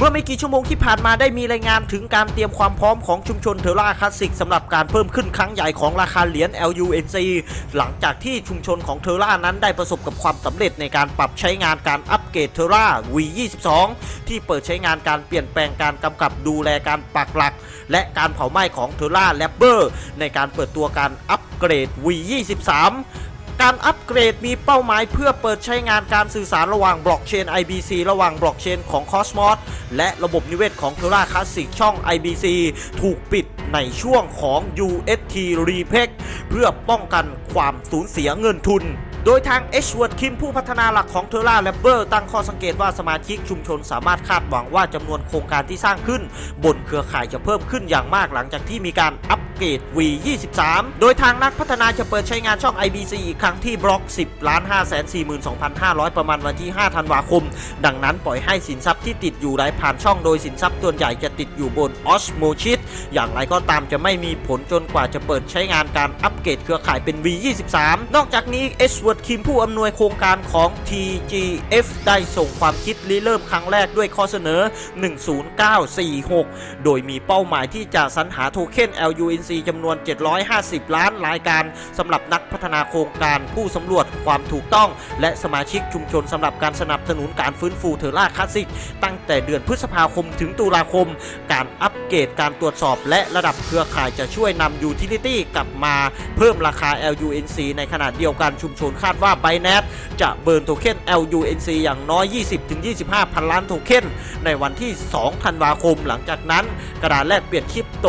เมื่อไม่กี่ชั่วโมงที่ผ่านมาได้มีรายงานถึงการเตรียมความพร้อมของชุมชนเทอร่าคลาสสิกสำหรับการเพิ่มขึ้นครั้งใหญ่ของราคาเหรียญ LUNC หลังจากที่ชุมชนของเทอร่านั้นได้ประสบกับความสำเร็จในการปรับใช้งานการอัปเกรดเทอร่า V22 ที่เปิดใช้งานการเปลี่ยนแปลงการกำกับดูแลการปักหลัก และการเผาไหม้ของเทอร่าแลบเบอร์ในการเปิดตัวการอัปเกรด V23 การอัปเกรดมีเป้าหมายเพื่อเปิดใช้งานการสื่อสารระหว่างบล็อกเชน IBC ระหว่างบล็อกเชนของ Cosmos และระบบนิเวศของ Terra Classic ช่อง IBC ถูกปิดในช่วงของ UST Repec เพื่อป้องกันความสูญเสียเงินทุนโดยทาง h w o r d Kim ผู้พัฒนาหลักของ Terra Labber ตั้งข้อสังเกตว่าสมาชิกชุมชนสามารถคาดหวังว่าจำนวนโครงการที่สร้างขึ้น บนเครือข่ายจะเพิ่มขึ้นอย่างมากหลังจากที่มีการอัป เกรด V23 โดยทางนักพัฒนาจะเปิดใช้งานช่อง IBC อีกครั้งที่บล็อก 10ล้าน5 4 2 5 0 0 ประมาณวันที่ 5 ธันวาคม ดังนั้นปล่อยให้สินทรัพย์ที่ติดอยู่ไหลผ่านช่องโดยสินทรัพย์ส่วใหญ่จะติดอยู่บน Osmosis อย่างไรก็ตามจะไม่มีผลจนกว่าจะเปิดใช้งานการอัปเกรดเครือข่ายเป็น V23 นอกจากนี้ e d w a r d Kim ผู้อำนวยโครงการของ TGF ได้ส่งความคิดริเริ่มครั้งแรกด้วยข้อเสนอ 10946 โดยมีเป้าหมายที่จะสรรหาโทเค็น LUNC จำนวน 750 ล้านรายการสำหรับนักพัฒนาโครงการผู้สำรวจความถูกต้อง และสมาชิกชุมชนสำหรับการสนับสนุนการฟื้นฟูเทอร่าคลาสสิก ตั้งแต่เดือนพฤษภาคมถึงตุลาคม การอัปเกรดการตรวจสอบ และระดับเครือข่ายจะช่วยนำยูทิลิตี้กลับมาเพิ่มราคา LUNC ในขณะเดียวกันชุมชนคาดว่า b i n a n c e จะเบิร์นโทเค็น LUNC อย่างน้อย 20-25 พันล้านโทเค็นในวันที่ 2 ธันวาคม หลังจากนั้น กระดาษแลกเปลี่ยนคริปโต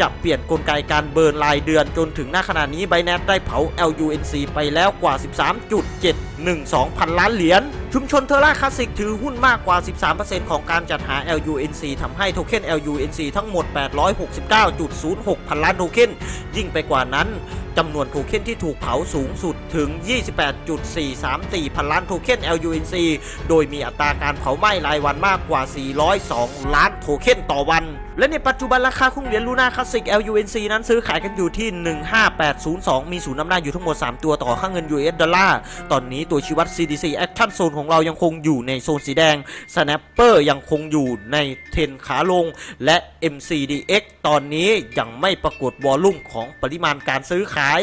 จะเปลี่ยนกลไกการเบิร์นรายเดือนจนถึงหน้าขณะนี้ไบแนทได้เผา LUNC ไปแล้วกว่า 13.712 พันล้านเหรียญ ชุมชนเทอร่าคลาสสิกถือหุ้นมากกว่า 13%ของการจัดหา LUNC ทำให้โทเค็น LUNC ทั้งหมด 869.06 พันล้านโทเค็นยิ่งไปกว่านั้น จำนวนโทเค็นที่ถูกเผาสูงสุดถึง 28.434 พันล้านโทเค็น LUNC โดยมีอัตราการเผาไหม้รายวันมากกว่า 402 ล้านโทเค็นต่อวัน และในปัจจุบันราคาคุ้งเหรียญลูน่าคลาสสิก LUNC นั้นซื้อขายกันอยู่ที่ 15802 มีศูนย์อำหนาอยู่ทั้งหมด 3 ตัวต่อค่าเงิน US ดอลลาร์ ตอนนี้ตัวชี้วัด CDC Action Zone ของเรายังคงอยู่ในโซนสีแดง Snapper ยังคงอยู่ในเทรนขาลง และ MCDX ตอนนี้ยังไม่ปรากฏวอลลุ่มของปริมาณการซื้อขายาย